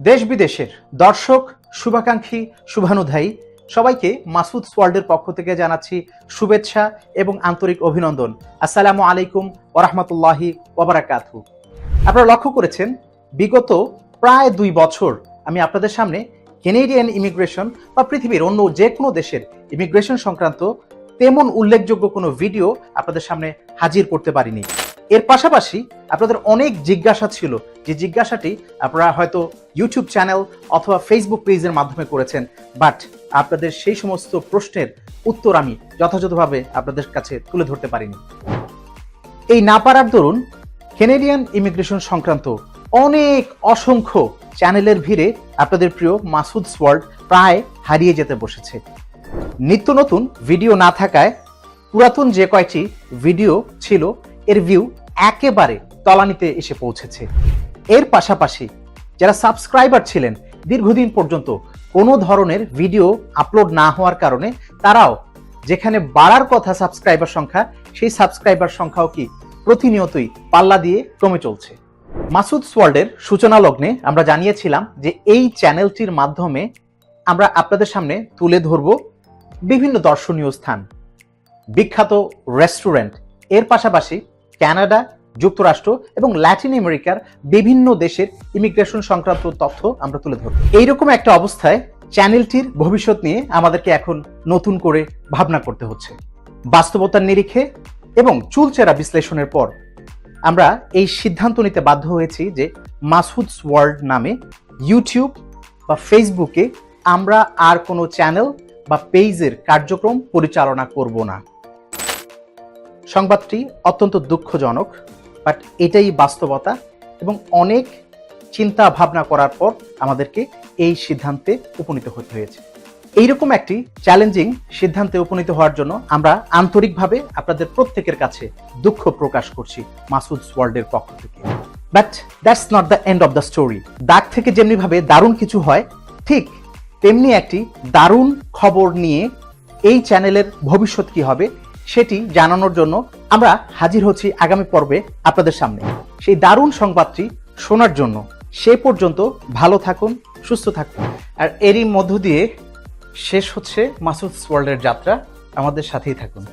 দেশ বিদেশের দর্শক, শুভাকাঙ্ক্ষী, শুভানুধ্যায়ী, সবাইকে মাসুদ ওয়ার্ল্ডের পক্ষ থেকে জানাচ্ছি শুভেচ্ছা এবং আন্তরিক অভিনন্দন। আসসালামু আলাইকুম ওরহমতুল্লাহি ওবরাকাতু আপনারা লক্ষ্য করেছেন, বিগত প্রায় দুই বছর আমি আপনাদের সামনে কেনেডিয়ান ইমিগ্রেশন বা পৃথিবীর অন্য যে কোনো দেশের ইমিগ্রেশন সংক্রান্ত তেমন উল্লেখযোগ্য কোনো ভিডিও আপনাদের সামনে হাজির করতে পারিনি। এর পাশাপাশি আপনাদের অনেক জিজ্ঞাসা ছিল যে জিজ্ঞাসাটি আপনারা হয়তো ইউটিউব চ্যানেল অথবা ফেসবুক পেজের মাধ্যমে করেছেন বাট আপনাদের সেই সমস্ত প্রশ্নের উত্তর আমি যথাযথভাবে আপনাদের কাছে তুলে ধরতে পারিনি। এই না পারার দরুন কেনেডিয়ান ইমিগ্রেশন সংক্রান্ত অনেক অসংখ্য চ্যানেলের ভিড়ে আপনাদের প্রিয় মাসুদ ওয়ার্ল্ড প্রায় হারিয়ে যেতে বসেছে। নিত্য নতুন ভিডিও না থাকায় পুরাতন যে কয়টি ভিডিও ছিল এর ভিউ একেবারে তলানিতে এসে পৌঁছেছে। এর পাশাপাশি যারা সাবস্ক্রাইবার ছিলেন, দীর্ঘদিন পর্যন্ত কোনো ধরনের ভিডিও আপলোড না হওয়ার কারণে তারাও যেখানে বাড়ার কথা সাবস্ক্রাইবার সংখ্যা, সেই সাবস্ক্রাইবার সংখ্যাও কি প্রতিনিয়তই পাল্লা দিয়ে কমে চলছে। মাসুদ ওয়ার্ল্ডের সূচনা লগ্নে আমরা জানিয়েছিলাম যে এই চ্যানেলটির মাধ্যমে আমরা আপনাদের সামনে তুলে ধরব বিভিন্ন দর্শনীয় স্থান। বিখ্যাত রেস্টুরেন্টের পাশাপাশি কানাডা, যুক্তরাষ্ট্র এবং ল্যাটিন আমেরিকার বিভিন্ন দেশের ইমিগ্রেশন সংক্রান্ত তথ্য আমরা তুলে ধরব। এইরকম একটা অবস্থায় চ্যানেলটির ভবিষ্যৎ নিয়ে আমাদেরকে এখন নতুন করে ভাবনা করতে হচ্ছে। বাস্তবতার নিরিখে এবং চুলচেরা বিশ্লেষণের পর আমরা এই সিদ্ধান্ত নিতে বাধ্য হয়েছি যে মাসুদস ওয়ার্ল্ড নামে ইউটিউব বা ফেসবুকে আমরা আর কোনো চ্যানেল বা পেজের কার্যক্রম পরিচালনা করব না। সংবাদটি অত্যন্ত দুঃখজনক বাট এটাই বাস্তবতা এবং অনেক চিন্তা ভাবনা করার পর আমাদেরকে এই সিদ্ধান্তে উপনীত হতে হয়েছে। এইরকম একটি চ্যালেঞ্জিং সিদ্ধান্তে উপনীত হওয়ার জন্য আমরা আন্তরিকভাবে আপনাদের প্রত্যেকের কাছে দুঃখ প্রকাশ করছি মাসুদ ওয়ার্ল্ডের পক্ষ থেকে। But that's not the end of the story দাগ থেকে যেমনিভাবে দারুণ কিছু হয়, ঠিক তেমনি একটি দারুণ খবর নিয়ে এই চ্যানেলের ভবিষ্যৎ কি হবে সেটি জানানোর জন্য আমরা হাজির হচ্ছি আগামী পর্বে আপনাদের সামনে। সেই দারুণ সংবাদটি শোনার জন্য সে পর্যন্ত ভালো থাকুন, সুস্থ থাকুন। আর এরই মধ্য দিয়ে শেষ হচ্ছে মাসুদ ওয়ার্ল্ডের যাত্রা। আমাদের সাথেই থাকুন।